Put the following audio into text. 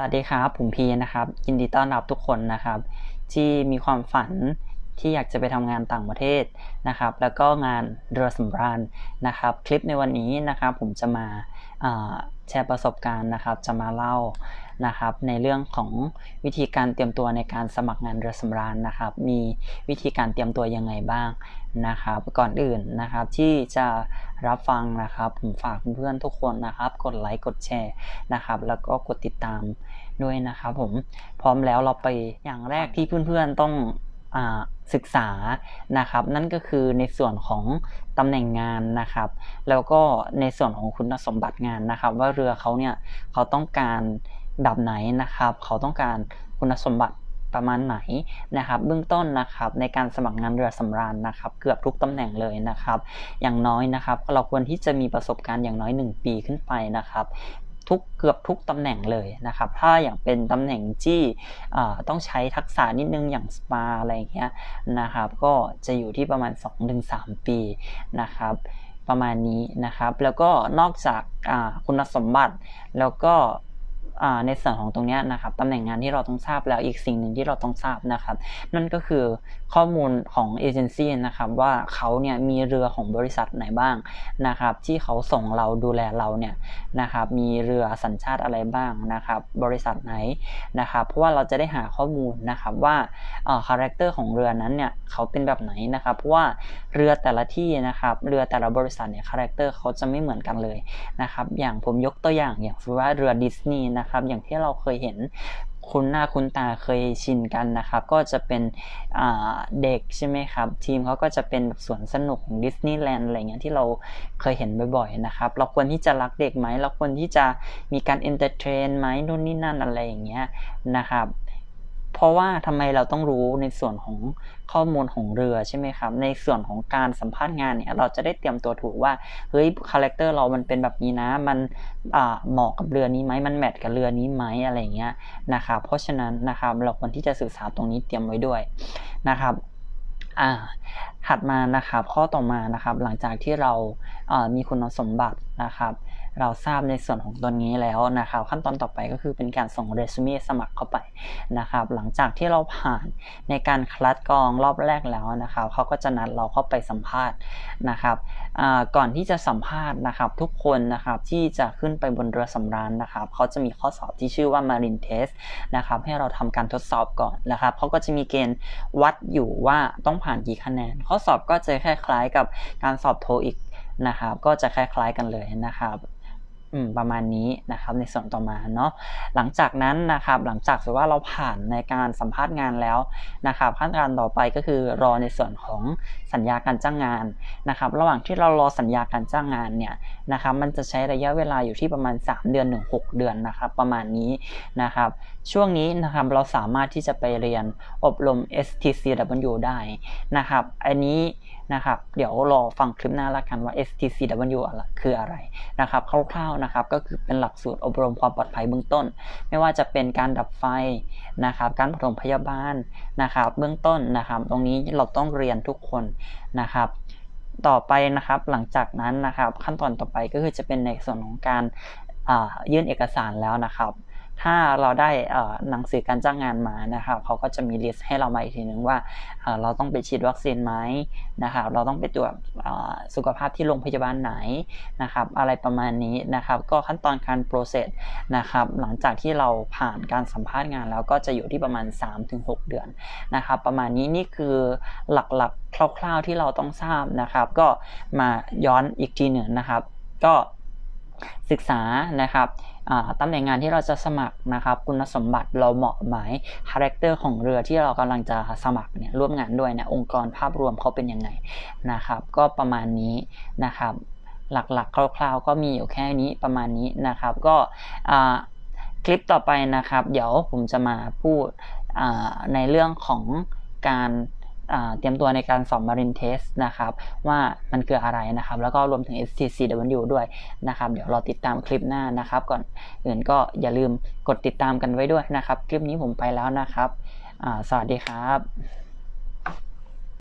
สวัสดีครับผมพีนะครับยินดีต้อนรับทุกคนนะครับ ที่มีความฝันที่อยากจะไปทำงานต่างประเทศนะครับ แล้วก็งานเรือสำราญนะครับ คลิปในวันนี้นะครับ ผมจะมาา แชร์ประสบการณ์นะครับ จะมาเล่านะครับ ในเรื่องของวิธีการเตรียมตัวในการสมัครงานเรือสำราญนะครับ มีวิธีการเตรียมตัวยังไงบ้างนะครับ ก่อนอื่นนะครับที่จะรับฟังนะครับผมฝากเพื่อนทุกคนนะครับ กดไลค์กดแชร์นะครับ แล้วก็กดติดตามด้วยนะครับ ผมพร้อมแล้วเราไปอย่างแรกที่เพื่อนๆต้อง ศึกษานะครับ นั่นก็คือในส่วนของตำแหน่งงานนะครับ แล้วก็ในส่วนของคุณสมบัติงานนะครับ ว่าเรือเขาเนี่ยเขาต้องการแบบไหนนะครับ เขาต้องการคุณสมบัติประมาณไหนนะครับ เบื้องต้นนะครับในการสมัครงานเรือสำราญนะครับ เกือบทุกตำแหน่งเลยนะครับ อย่างน้อยนะครับ เราควรที่จะมีประสบการณ์อย่างน้อย 1 ปีขึ้นไปนะครับ ทุกเกือบทุกตำแหน่งเลยนะครับ ถ้าอย่างเป็นตำแหน่งที่ต้องใช้ทักษะนิดนึงอย่างสปาอะไรอย่างเงี้ยนะครับ ก็จะอยู่ที่ประมาณ 2-3 ปีนะครับประมาณนี้นะครับ แล้วก็นอกจากคุณสมบัติแล้วก็ ในส่วนของตรงนี้นะครับตำแหน่งงานที่เราต้องทราบแล้วอีกสิ่งหนึ่งที่เราต้องทราบนะครับ นั่นก็คือข้อมูลของเอเจนซี่นะครับว่าเขาเนี่ยมีเรือของบริษัทไหนบ้างนะครับ ที่เขาส่งเราดูแลเราเนี่ยนะครับ มีเรือสัญชาติอะไรบ้างนะครับ บริษัทไหนนะครับ เพราะว่าเราจะได้หาข้อมูลนะครับว่าคาแรคเตอร์ของเรือนั้นเนี่ยเขาเป็นแบบไหนนะครับเพราะว่าเรือแต่ละที่นะครับ เรือแต่ละบริษัทเนี่ยคาแรคเตอร์เขาจะไม่เหมือนกันเลยนะครับ อย่างผมยกตัวอย่างอย่างว่าเรือดิสนีย์นะครับครับ อย่างที่เราเคยเห็นคุณหน้าคุณตาเคยชินกันนะครับ ก็จะเป็นเด็กใช่ไหมครับ ทีมเขาก็จะเป็นสวนสนุกของดิสนีย์แลนด์อะไรเงี้ยที่เราเคยเห็นบ่อยๆนะครับ เราควรที่จะรักเด็กไหมเราควรที่จะมีการเอนเตอร์เทนไหมนู่นนี่นั่นอะไรอย่างเงี้ยนะครับ เพราะว่าทำไมเราต้องรู้ในส่วนของข้อมูลของเรือใช่ไหมครับ ในส่วนของการสัมภาษณ์งานเนี่ยเราจะได้เตรียมตัวถูกว่าเฮ้ยคาแรคเตอร์เรามันเป็นแบบนี้นะ มันเหมาะกับเรือนี้ไหมมันแมทกับเรือนี้ไหมอะไรเงี้ยนะครับเพราะฉะนั้นนะครับเราควรที่จะศึกษาตรงนี้เตรียมไว้ด้วยนะครับอ่าถัดมานะครับข้อต่อมานะครับหลังจากที่เรามีคุณสมบัตินะครับ เราทราบในส่วนของตัวนี้แล้วนะครับ ขั้นตอนต่อไปก็คือเป็นการส่งเรซูเม่สมัครเข้าไปนะครับ หลังจากที่เราผ่านในการคัดกรองรอบแรกแล้วนะครับเขาก็จะนัดเราเข้าไปสัมภาษณ์นะครับก่อนที่จะสัมภาษณ์นะครับทุกคนนะครับที่จะขึ้นไปบนเรือสำราญนะครับเขาจะมีข้อสอบที่ชื่อว่า Marine Test นะครับให้เราทำการทดสอบก่อนนะครับเขาก็จะมีเกณฑ์วัดอยู่ว่าต้องผ่านกี่คะแนน ข้อสอบก็จะคล้ายๆกับการสอบโทอีกนะครับ ก็จะคล้ายๆกันเลยนะครับ ประมาณนี้นะครับในส่วนต่อมาเนาะหลังจากนั้นนะครับหลังจากว่าเราผ่านในการสัมภาษณ์งานแล้วนะครับขั้นตอนต่อไปก็คือรอในส่วนของสัญญาการจ้างงานนะครับระหว่างที่เรารอสัญญาการจ้างงานเนี่ยนะครับมันจะใช้ระยะเวลาอยู่ที่ประมาณ 3 เดือนถึง6เดือนนะครับประมาณนี้นะครับช่วงนี้นะครับเราสามารถที่จะไปเรียนอบรม STCW ได้นะครับอันนี้ นะครับ เดี๋ยวรอฟังคลิปหน้าละกันว่า STCW คืออะไรนะครับคร่าวๆนะครับก็คือเป็นหลักสูตรอบรมความปลอดภัยเบื้องต้น ไม่ว่าจะเป็นการดับไฟนะครับการปฐมพยาบาลนะครับเบื้องต้นนะครับตรงนี้เราต้องเรียนทุกคนนะครับต่อไปนะครับหลังจากนั้นนะครับขั้นตอนต่อไปก็คือจะเป็นในส่วนของการยื่นเอกสารแล้วนะครับ ถ้าเราได้หนังสือการจ้างงานมานะครับเขาก็จะมีลิสต์ให้เรามาอีกทีหนึ่งว่าเราต้องไปฉีดวัคซีนไหมนะครับเราต้องไปตรวจสุขภาพที่โรงพยาบาลไหนนะครับ อะไรประมาณนี้นะครับ ก็ขั้นตอนการโปรเซสนะครับ หลังจากที่เราผ่านการสัมภาษณ์งานแล้วก็จะอยู่ที่ประมาณ 3-6 เดือนนะครับ ประมาณนี้นี่คือหลักๆคร่าวๆที่เราต้องทราบนะครับ ก็มาย้อนอีกทีหนึ่งนะครับ ก็ ศึกษานะครับตำแหน่งงานที่เราจะสมัครนะครับ คุณสมบัติเราเหมาะไหมคาแรคเตอร์ของเรือที่เรากำลังจะสมัครเนี่ยร่วมงานด้วยเนี่ยองค์กรภาพรวมเขาเป็นยังไงนะครับ ก็ประมาณนี้นะครับ หลักๆ คร่าว ๆ ก็มีอยู่แค่นี้ประมาณนี้นะครับ ก็คลิปต่อไปนะครับ เดี๋ยวผมจะมาพูดในเรื่องของการ เตรียมตัวในการสอบ Marine Test นะครับ ว่ามันคืออะไรนะครับ แล้วก็รวมถึง STCW ด้วยนะครับ เดี๋ยวรอติดตามคลิปหน้านะครับ ก่อนอื่นก็อย่าลืมกดติดตามกันไว้ด้วยนะครับ คลิปนี้ผมไปแล้วนะครับ สวัสดีครับ